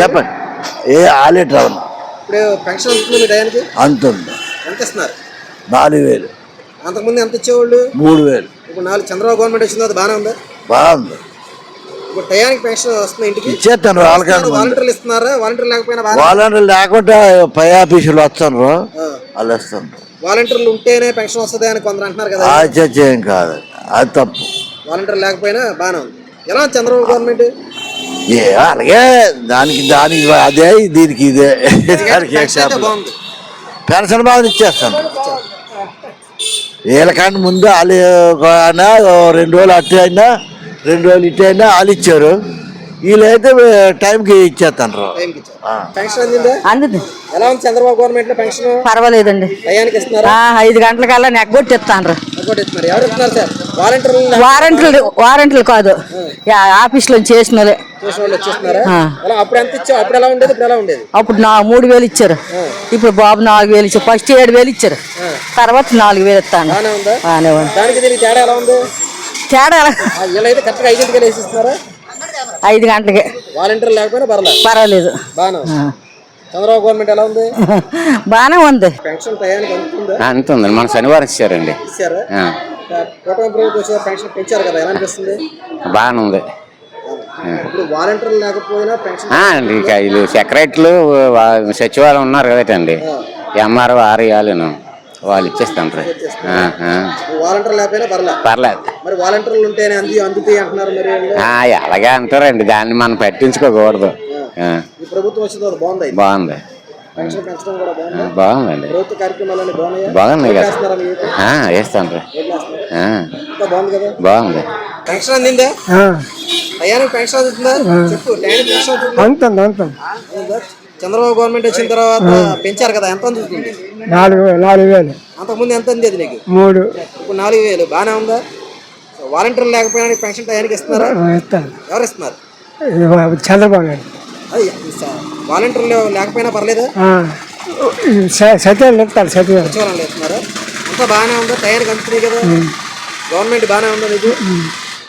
చెప్పండి. ఏ ఆలేటర్ అవును ఇప్పుడు పెన్షన్ వస్తుంది అంత ఉంది ఎంత ఇస్తున్నారు? నాలుగు వేలు. అంతకుముందు ఎంత ఇచ్చేవాళ్ళు? మూడు వేలు. ఇప్పుడు నాలుగు చంద్రబాబు గవర్నమెంట్ వచ్చింది అది బాగానే ఉందా? బాగుంది. ఇప్పుడు టయానికి పెన్షన్ వస్తుంది ఇంటికి? ఇచ్చేస్తాను వాళ్ళకంటే ముందు. వాలంటీర్లు ఇస్తున్నారా? వాలంటీర్ లేకపోయినా బాగా వాలంటీర్లు లేకుండా పై ఆఫీసులు వస్తాను. వాళ్ళు వస్తాను. వాలంటీర్లు ఉంటేనే పెన్షన్ వస్తుంది అని కొందరు అంటున్నారు కదా. కాదు. అది తప్పు. వాలంటీర్ లేకపోయినా బాగానే ఉంది. ఎలా చంద్రబాబు గవర్నమెంట్? ఏ అలాగే దానికి దానికి అదే దీనికి ఇదే. దానికి ఏం పెన్షన్ బాగా ఇచ్చేస్తాను. వీళ్ళకంటే ముందు వాళ్ళు అయినా రెండు రోజులు అట్టు అయినా రెండు రోజులు ఇటు అయినా వాళ్ళు ఇచ్చారు. వీళ్ళైతే టైంకి ఇచ్చేస్తాను. Chandrababu government pension? పర్వాలేదండి. ఐదు గంటలకల్లా నెగ్గొట్టిస్తాను. ఇంకోటి వారంట్లు వారంట్లు కాదు. ఆఫీస్లో చేసిన అప్పుడు నా మూడు వేలు ఇచ్చారు. ఇప్పుడు బాబు నాలుగు వేలు ఇచ్చారు. ఫస్ట్ ఏడు వేలు ఇచ్చారు. తర్వాత నాలుగు వేలు ఇస్తాను తేడా ఐదు గంటలకి. పర్వాలేదు. చంద్రబాబు గవర్నమెంట్ ఎలా ఉంది? బాగానే ఉంది. పెన్షన్ టయానికి అందుతుందా? అంత ఉందండి మన శనివారం ఇచ్చారండి. ఇచ్చారా? ఆ, కూటమి ప్రభుత్వం వచ్చారు పెన్షన్ పెంచారు కదా ఎలా అనిపిస్తుంది? బాగానే ఉంది. ఇప్పుడు వాలంటీర్లు లేకపోయినా పెన్షన్ ఆ, అండి ఇక వీళ్ళు సెక్రటరీలు వా- సచివాలయం ఉన్నారు కదండి ఎంఆర్ఓ ఆర్యాలను వాళ్ళు ఆ, ఆ. లేకపోయినా పర్లేదు. పర్లేదు. మరి వాలంటీర్లు ఉంటేనే అంది అందుతాయి అంటున్నారు మరి వీళ్ళు. ఆ, అలాగే అంటారండి. దాన్ని మనం పట్టించుకోకూడదు. ఈ ప్రభుత్వం వచ్చిన తర్వాత బాగుంది. బాగుంది. బాగుందండి. బాగున్నాయా? బాగుంది కదా. ఇంకా బాగుంది కదా? బాగుంది. పెన్షన్ అందిందా? టయానికి పెన్షన్ అందుతుందా? చెప్పు టయానికి పెన్షన్ అందుతుందా? చంద్రబాబు గవర్నమెంట్ వచ్చిన తర్వాత పెంచారు కదా ఎంత అందుతుంది? నాలుగు నాలుగు వేలు. అంతకుముందు ఎంత అందేది నీకు? మూడు. ఇప్పుడు నాలుగు వేలు బాగానే ఉందా? వాలంటీర్లు లేకపోయినా పెన్షన్ టయానికి ఇస్తున్నారా? ఆ, ఇస్తాను. ఎవరు ఇస్తున్నారు? చంద్రబాబు స- వాలంటీర్లు లేకపోయినా పర్లేదా? సత్యాలు ఇస్తాడు సత్యాలు. సచివాలయంలో ఇస్తున్నారా అంతా బాగానే ఉందా? టయానికి అందుతున్నాయి కదా? గవర్నమెంట్ బాగానే ఉందా నీకు?